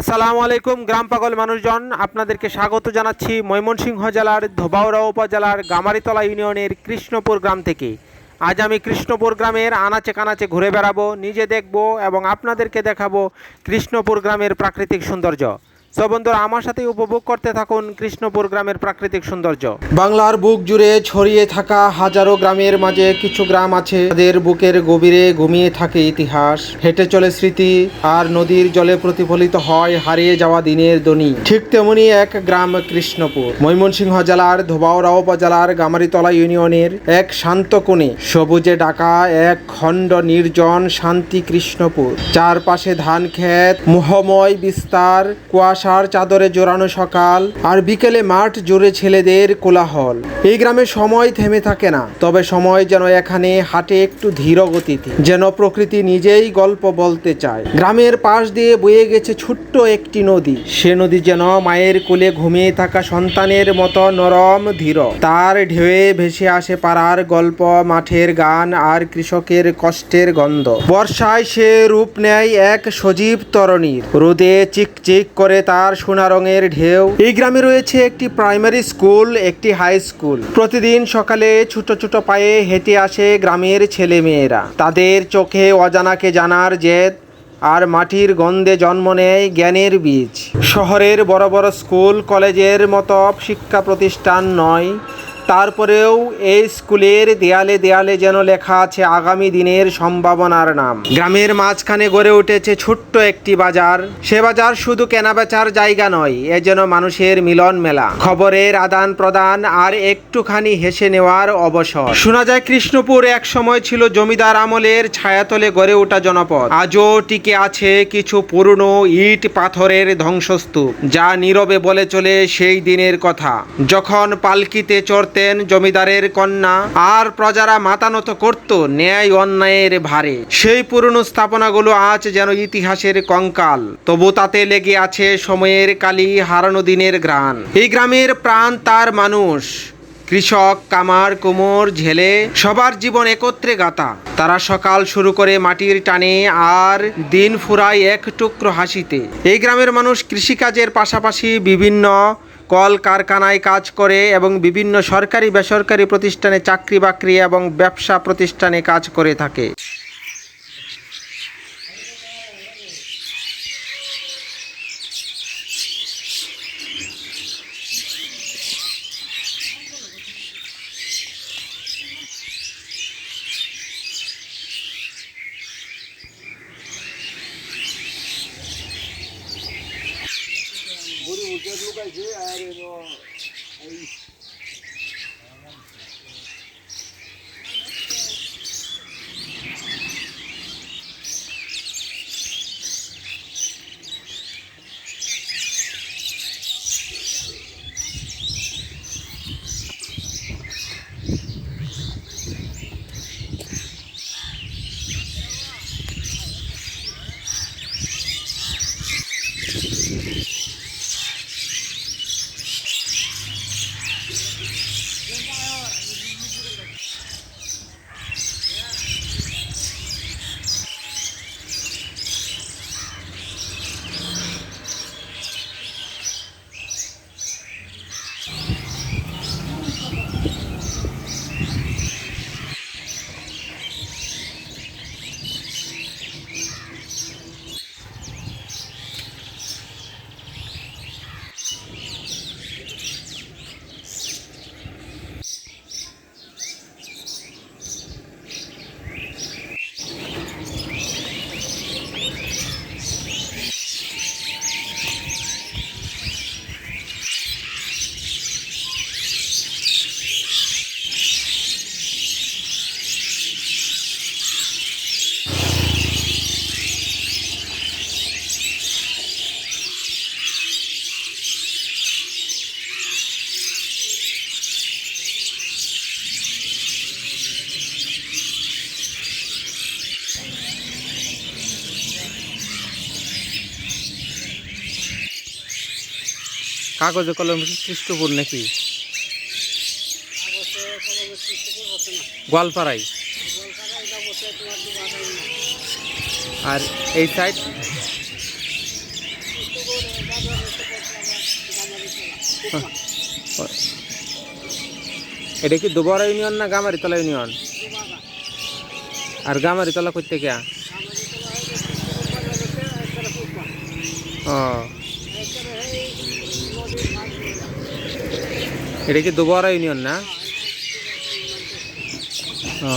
আসসালামু আলাইকুম, গ্রাম পাগল মানুষজন। আপনাদেরকে স্বাগত জানাচ্ছি ময়মনসিংহ জেলার ধোবাউড়া উপজেলার গামারিতলা ইউনিয়নের কৃষ্ণপুর গ্রাম থেকে। আজ আমি কৃষ্ণপুর গ্রামের আনাচে কানাচে ঘুরে বেড়াবো, নিজে দেখব এবং আপনাদেরকে দেখাবো কৃষ্ণপুর গ্রামের প্রাকৃতিক সৌন্দর্য। সো বন্ধুরা, আমার সাথে উপভোগ করতে থাকুন কৃষ্ণপুর গ্রামের প্রাকৃতিক সৌন্দর্য। বাংলার বুক জুড়ে ছড়িয়ে থাকা হাজারো গ্রামের মাঝে কিছু গ্রাম আছে, তাদের বুকের গভীরে ঘুমিয়ে থাকে ইতিহাস। হেঁটে চলে স্মৃতি আর নদীর জলে প্রতিফলিত হয় হারিয়ে যাওয়া দিনের দনি ঠিক তেমনি এক গ্রাম কৃষ্ণপুর। ময়মনসিংহ জেলার ধোবাউড়া উপজেলার গামারিতলা ইউনিয়নের এক শান্ত কোণে সবুজে ডাকা এক খণ্ড নির্জন শান্তি কৃষ্ণপুর। চারপাশে ধান ক্ষেত, মোহময় বিস্তার কুয়াশার চাদরে জোরানো সকাল আর বিকেলে মাঠ জুড়ে ছেলেদের কোলাহল। এই গ্রামে সময় থেমে থাকে না, তবে সময় যেন এখানে হাটে একটু ধীর গতিতে, যেন প্রকৃতি নিজেই গল্প বলতে চায়। গ্রামের পাশ দিয়ে বয়ে গেছে ছোট্ট একটি নদী। সে নদী যেন মায়ের কোলে ঘুমিয়ে থাকা সন্তানের মতো নরম, ধীর। তার ঢেউয়ে ভেসে আসে পাড়ার গল্প, মাঠের গান আর কৃষকের কষ্টের গন্ধ। বর্ষায় সে রূপ নেয় এক সজীব তরণীর। রোদে চিকচিক করে তার সোনা রঙের ঢেউ। এই গ্রামে রয়েছে একটি প্রাইমারি স্কুল, একটি হাই স্কুল। প্রতিদিন সকালে ছোট ছোট পায়ে হেঁটে আসে গ্রামের ছেলে মেয়েরা তাদের চোখে অজানাকে জানার জেদ আর মাটির গন্ধে জন্ম নেয় জ্ঞানের বীজ। শহরের বড় বড় স্কুল, কলেজের মতো শিক্ষা প্রতিষ্ঠান নয় তারপরেও এই স্কুলের দেয়ালে দেয়ালে যেন লেখা আছে আগামী দিনের সম্ভাবনার নাম। গ্রামের মাঝখানে গড়ে উঠেছে ছোট্ট একটি বাজার। সে বাজার শুধু কেনাবেচার জায়গা নয়, এ যেন মানুষের মিলন মেলা। খবরের আদান প্রদান আর একটুখানি হেসে নেওয়ার অবসর। শোনা যায়, কৃষ্ণপুর এক সময় ছিল জমিদার আমলের ছায়াতলে গড়ে ওঠা জনপদ। আজও টিকে আছে কিছু পুরনো ইট পাথরের ধ্বংসস্তূপ, যা নীরবে বলে চলে সেই দিনের কথা। যখন পালকিতে চড়তেন জমিদারের কন্যা। আর প্রজারা মাতানত করত ন্যায় অন্যায়ের ভারে। সেই পুরনো স্থাপনাগুলো আজ যেন ইতিহাসের কঙ্কাল। তবু তাতে লেগে আছে সময়ের কালি, হারানো দিনের গ্রান এই গ্রামের প্রাণ তার মানুষ। কৃষক, কামার, কুমোর, ঝেলে, সবার জীবন একত্রে গাতা তারা সকাল শুরু করে মাটির টানে আর দিন ফুরায় এক টুকরো হাসিতে। এই গ্রামের মানুষ কৃষিকাজের পাশাপাশি বিভিন্ন কল কারখানায় কাজ করে এবং বিভিন্ন সরকারি বেসরকারি প্রতিষ্ঠানে চাকরি বাকরি এবং ব্যবসা প্রতিষ্ঠানে কাজ করে থাকে। 在这儿呢，哎。কাগজে কলম কৃষ্ণপুর নাকি? গোয়ালপাড়াই আর এই সাইড এটা কি দুবরা ইউনিয়ন না গামারিতলা ইউনিয়ন? আর গামারিতলা করতে কে ও। এটা কি দুবরা ইউনিয়ন না? ও